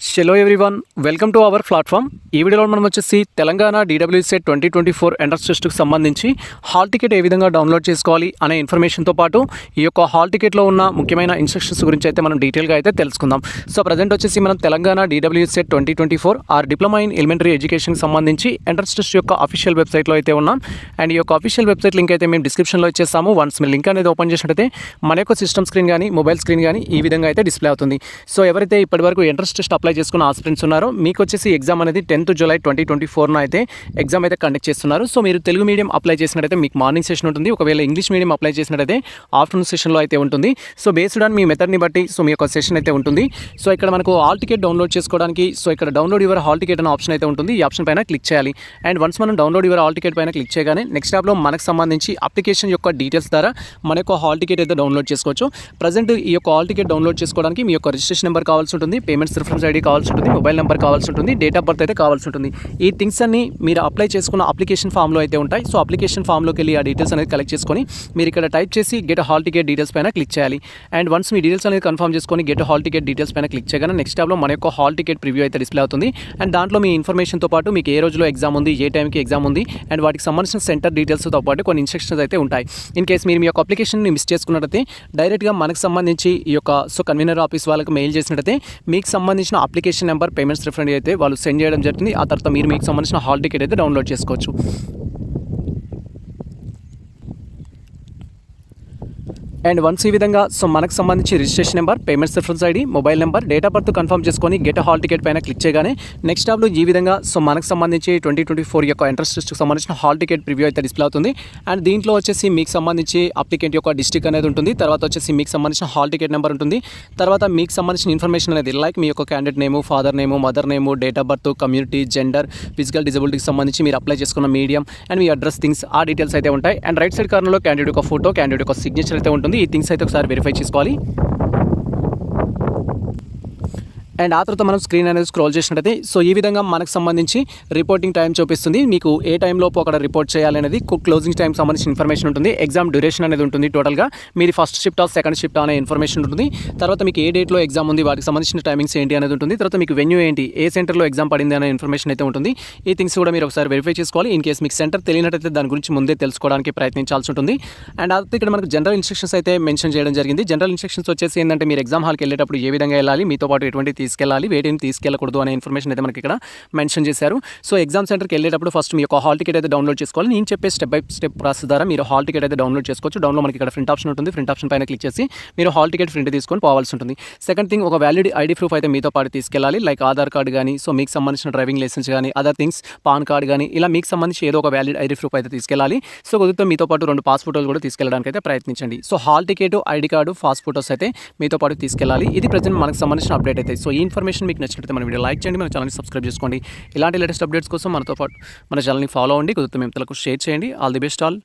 Hello everyone welcome to our platform ఈ వీడియోలో మనం వచ్చేసి Telangana DWC twenty twenty four entrance టెస్ట్కి సంబంధించి హాల్ టికెట్ ఏ విధంగా డౌన్లోడ్ చేసుకోవాలి అనే ఇన్ఫర్మేషన్తో పాటు ఈ యొక్క హాల్ టికెట్లో ఉన్న ముఖ్యమైన ఇన్స్ట్రక్షన్స్ గురించి అయితే మనం డీటెయిల్గా అయితే తెలుసుకుందాం. సో ప్రజెంట్ వచ్చేసి మనం Telangana DWC twenty twenty four or diploma in elementary ఎడ్యుకేషన్కి సంబంధించి ఎంట్రన్స్ టెస్ట్ యొక్క అఫీషియల్ వెబ్సైట్లో అయితే ఉన్నాం. అండ్ ఈ యొక్క అఫీషియల్ వెబ్సైట్ లింక్ అయితే మేము డిస్క్రిప్షన్లో ఇచ్చేస్తాము. వన్స్ మీరు లింక్ అనేది ఓపెన్ చేసినట్టయితే మన యొక్క సిస్టమ్ స్క్రీన్ కానీ మొబైల్ స్క్రీన్ కానీ ఈ విధంగా అయితే డిస్ప్లే అవుతుంది. సో ఎవరైతే ఇప్పటివరకు ఎంట్రన్స్ టెస్ట్ అప్లై చేసుకున్న ఆస్పిరెంట్స్ ఉన్నారు. మీకు వచ్చేసి ఎగ్జామ్ అనేది టెన్త్ జూలై ట్వంటీ ట్వంటీ ఫోర్న అయితే ఎగ్జామ్ అయితే కండక్ట్ చేస్తున్నారు. సో మీరు తెలుగు మీడియం అప్లై చేసినట్టయితే మీకు మార్నింగ్ సెషన్ ఉంటుంది. ఒకవేళ ఇంగ్లీష్ మీడియం అప్లై చేసినట్టయితే ఆఫ్టర్నూన్ సెషన్లో అయితే ఉంటుంది. సో బేస్డ్ ఆన్ మీ మెథడ్ని బట్టి సో మీ యొక్క సెషన్ అయితే ఉంటుంది. సో ఇక్కడ మనకు హాల్ టికెట్ డౌన్లోడ్ చేసుకోవడానికి సో ఇక్కడ డౌన్లోడ్ యువర్ హాల్ టికెట్ అనే ఆప్షన్ అయితే ఉంటుంది. ఈ ఆప్షన్ పైన క్లిక్ చేయాలి. అండ్ వన్స్ మనం డౌన్లోడ్ యువర్ హాల్ టికెట్ పైన క్లిక్ చేయగానే నెక్స్ట్ యాప్లో మనకు సంబంధించి అప్లికేషన్ యొక్క డీటెయిల్స్ ద్వారా మన యొక్క హాల్ టికెట్ అయితే డౌన్లోడ్ చేసుకోవచ్చు. ప్రజెంట్ ఈ యొక్క హాల్ టికెట్ డౌన్లోడ్ చేసుకోవడానికి మీ యొక్క రిజిస్ట్రేషన్ నెంబర్ కావాల్సి ఉంటుంది. పేమెంట్స్ రిఫరెన్స్ ఐడి కావాల్సి ఉంటుంది మొబైల్ నెంబర్ కావాల్సి ఉంటుంది డేట్ ఆఫ్ బర్త్ అయితే కావాల్సి ఉంటుంది. ఈ థింగ్స్ అన్ని మీరు అప్లై చేసుకున్న అప్లికేషన్ ఫామ్లో అయితే ఉంటాయి. సో అప్లికేషన్ ఫామ్లోకి వెళ్ళి ఆ డీటెయిల్స్ అనేది కలెక్ట్ చేసుకొని మీరు ఇక్కడ టైప్ చేసి గెట్ హాల్ టికెట్ డీటెయిల్స్ పైన క్లిక్ చేయాలి. అండ్ వన్స్ మీ డీటెయిల్స్ అనేది కన్ఫర్మ్ చేసుకొని గెట్ హాల్ టికెట్ డీటెయిల్స్ పైన క్లిక్ చేయగానే నెక్స్ట్ ట్యాబ్లో మన యొక్క హాల్ టికెట్ ప్రివ్యూ అయితే డిస్ప్లే అవుతుంది. అండ్ దాంట్లో మీ ఇన్ఫర్మేషన్తో పాటు మీకు ఏ రోజులో ఎగ్జామ్ ఉంది ఏ టైంకి ఎగ్జామ్ ఉంది అండ్ వాటికి సంబంధించిన సెంటర్ డీటెయిల్స్తో పాటు కొన్ని ఇన్స్ట్రక్షన్స్ అయితే ఉంటాయి. ఇన్ కేస్ మీరు మీ యొక్క అప్లికేషన్ని మిస్ చేసుకున్నట్టయితే డైరెక్ట్గా మనకు సంబంధించి ఈ యొక్క సో కన్వీనర్ ఆఫీస్ వాళ్ళకి మెయిల్ చేసినట్టయితే మీకు సంబంధించిన అప్లికేషన్ నెంబర్ పేమెంట్స్ రిఫండ్ అయితే వాళ్ళు సెండ్ చేయడం జరుగుతుంది ఆ తర్వాత మీరు మీకు సంబంధించిన హాల్ టికెట్ అయితే డౌన్లోడ్ చేసుకోవచ్చు. అండ్ వన్స్ ఈ విధంగా సో మనకు సంబంధించి registration number payments reference ID mobile number date of birth confirm చేసుకొని గెట్ హాల్ టికెట్ పైన క్లిక్ చేయగానే నెక్స్ట్ టాబ్లో ఈ విధంగా సో మనకు సంబంధించి ట్వంటీ ట్వంటీ ఫోర్ యొక్క ఎంట్రన్స్ టెస్ట్కి సంబంధించిన హాల్ టికెట్ ప్రివ్యూ అయితే డిస్ప్లే అవుతుంది. అండ్ దీంట్లో వచ్చేసి మీకు సంబంధించి అప్లికెంట్ యొక్క డిస్టిక్ అనేది ఉంటుంది. తర్వాత వచ్చేసి మీకు సంబంధించిన హాల్ టికెట్ నెంబర్ ఉంటుంది. తర్వాత మీకు సంబంధించిన ఇన్ఫర్మేషన్ అనేది లైక్ మీ యొక్క candidate name father name mother name date of birth community gender physical డిజబిలిటీకి సంబంధించి మీరు అప్లై చేసుకున్న మీడియం అండ్ మీ అడ్రస్ థింగ్స్ ఆ డీటెయిల్స్ అయితే ఉంటాయి. అండ్ రైట్ సైడ్ కార్నర్లో క్యాండిడేట్ యొక్క ఫోటో క్యాండిడేట్ యొక్క సిగ్నేచర్ అయితే ఉంటుంది. ఈ థింగ్స్ అయితే ఒకసారి వెరిఫై చేసుకోవాలి. అండ్ ఆ తర్వాత మనం స్క్రీన్ అనేది స్క్రోల్ చేసినట్టయితే సో ఈ విధంగా మనకు సంబంధించి రిపోర్టింగ్ టైం చూపిస్తుంది. మీకు ఏ టైంలోపు అక్కడ రిపోర్ట్ చేయాలనేది క్లోజింగ్ టైం సంబంధించిన ఇన్ఫర్మేషన్ ఉంటుంది. ఎగ్జామ్ డ్యూరేషన్ అనేది ఉంటుంది టోటల్గా. మీది first shift of second shift అనే ఇన్ఫర్మేషన్ ఉంటుంది. తర్వాత మీకు ఏ డేట్లో ఎగ్జామ్ ఉంది వాటికి సంబంధించిన టైమింగ్స్ ఏంటి అనేది ఉంటుంది. తర్వాత మీకు వెన్యూ ఏంటి ఏ సెంటర్లో ఎగ్జామ్ పడింది అనే ఇన్ఫర్మేషన్ అయితే ఉంటుంది. ఈ థింగ్స్ కూడా మీరు ఒకసారి వెరిఫై చేసుకోవాలి. ఇన్ కేస్ మీకు సెంటర్ తెలియనట్టయితే దాని గురించి ముందే తెలుసుకోవడానికి ప్రయత్నించాల్సి ఉంటుంది. అండ్ ఆ ఇక్కడ మనకు జనరల్ ఇన్స్ట్రక్షన్స్ అయితే మెన్షన్ చేయడం జరిగింది. జనరల్ ఇన్స్ట్రక్షన్స్ వచ్చేసి ఏంటంటే మీరు ఎగ్జామ్ హాల్కి వెళ్ళేటప్పుడు ఏ విధంగా వెళ్ళాలి మీతో పాటు ఎటువంటి తీసుకెళ్ళాలి వేటిని తీసుకెళ్ళకూడదు అనే ఇన్ఫర్మేషన్ అయితే మనకి ఇక్కడ మెన్షన్ చేశారు. సో ఎగ్జామ్ సెంటర్కి వెళ్ళేటప్పుడు ఫస్ట్ మీ యొక్క హాల్ టికెట్ అయితే డౌన్లోడ్ చేసుకోవాలి. నేను చెప్పే స్టెప్ బై స్టెప్ ప్రాసెస్ ద్వారా మీరు హాల్ టికెట్ అయితే డౌన్లోడ్ చేసుకోవచ్చు. డౌన్లో మనకి ఇక్కడ ప్రింట్ ఆప్షన్ ఉంటుంది. ప్రింట్ ఆప్షన్ పైన క్లిక్ చేసి మీరు హాల్ టికెట్ ప్రింట్ తీసుకొని పోవాల్సి ఉంటుంది. సెకండ్ థింగ్ ఒక వ్యాలిడ్ ఐడి ప్రూఫ్ అయితే మీతో పాటు తీసుకెళ్ళాలి. లైక్ ఆధార్ కార్డ్ కానీ సో మీకు సంబంధించిన డ్రైవింగ్ లైసెన్స్ కానీ అదర్ థింగ్స్ పాన్ కార్డ్ కానీ ఇలా మీకు సంబంధించి ఏదో ఒక వ్యాలిడ్ ఐడి ప్రూఫ్ అయితే తీసుకెళ్ళాలి. సో కుదిరితే మీతో పాటు రెండు పాస్ ఫోటోలు కూడా తీసుకెళ్ళడానికి అయితే ప్రయత్నించండి. So hall ticket ID card pass photos అయితే మీతో పాటు తీసుకెళ్ళాలి. ఇది ప్రజెంట్ మనకు సంబంధించిన అప్డేట్ అయితే. సో ఈ ఇన్ఫర్మేషన్ మీకు నచ్చినట్లయితే మన వీడియో లైక్ చేయండి మన ఛానల్ని సబ్స్క్రైబ్ చేసుకోండి. ఇలాంటి లేటెస్ట్ అప్డేట్స్ కోసం మనతో పాటు మన ఛానల్ని ఫాలో అవ్వండి. కుదిరితే మేము తలకు షేర్ చేయండి. All the best all.